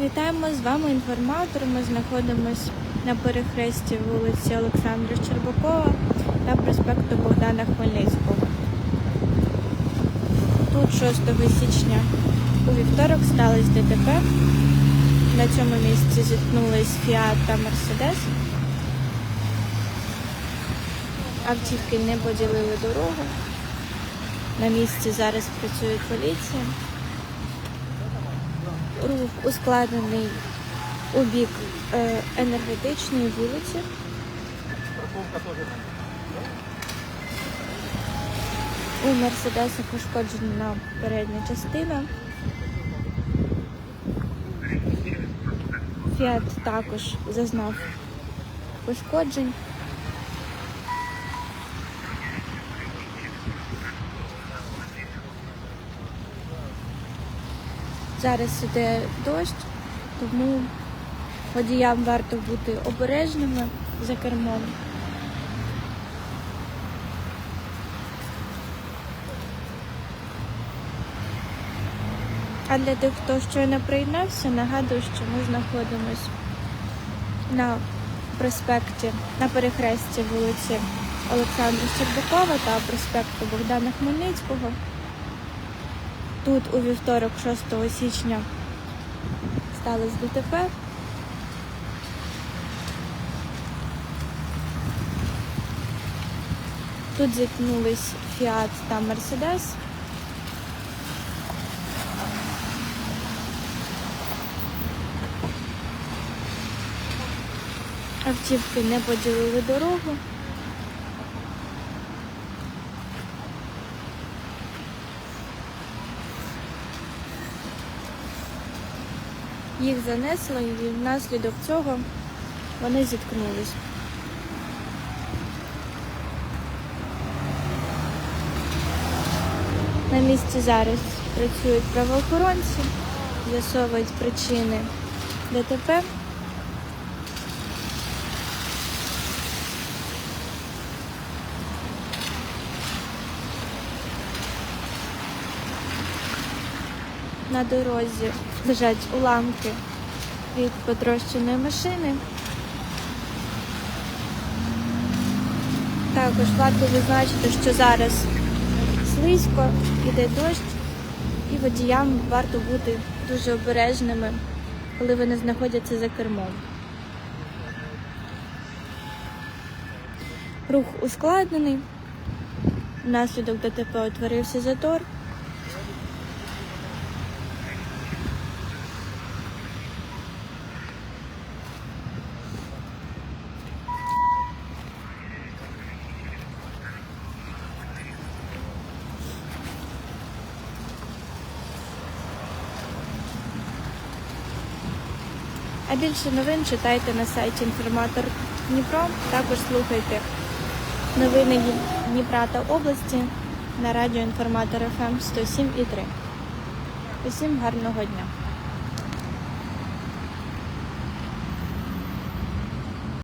Вітаємо з вами інформатор. Ми знаходимося на перехресті вулиці Олександра Щербакова та проспекту Богдана Хмельницького. Тут 6 січня у вівторок сталося ДТП. На цьому місці зіткнулись Фіат та Мерседес. Автівки не поділили дорогу. На місці зараз працює поліція. Рух ускладнений у бік е, енергетичної вулиці. У Мерседеса пошкоджена передня частина. Фіат також зазнав пошкоджень. Зараз іде дощ, тому водіям варто бути обережними за кермом. А для тих, хто щойно приєднався, нагадую, що ми знаходимось на проспекті, на перехресті вулиці Олександра Щербакова та проспекту Богдана Хмельницького. Тут у вівторок, 6 січня, сталося ДТП. Тут зіткнулись Фіат та Мерседес. Автівки не поділили дорогу. Їх занесло і внаслідок цього вони зіткнулись. На місці зараз працюють правоохоронці, з'ясовують причини ДТП. На дорозі лежать уламки від потрощеної машини. Також варто зазначити, що зараз слизько, іде дощ, і водіям варто бути дуже обережними, коли вони знаходяться за кермом. Рух ускладнений. Внаслідок ДТП утворився затор. А більше новин читайте на сайті Інформатор Дніпро. Також слухайте новини Дніпра та області на радіо Інформатор ФМ 107,3. Усім гарного дня!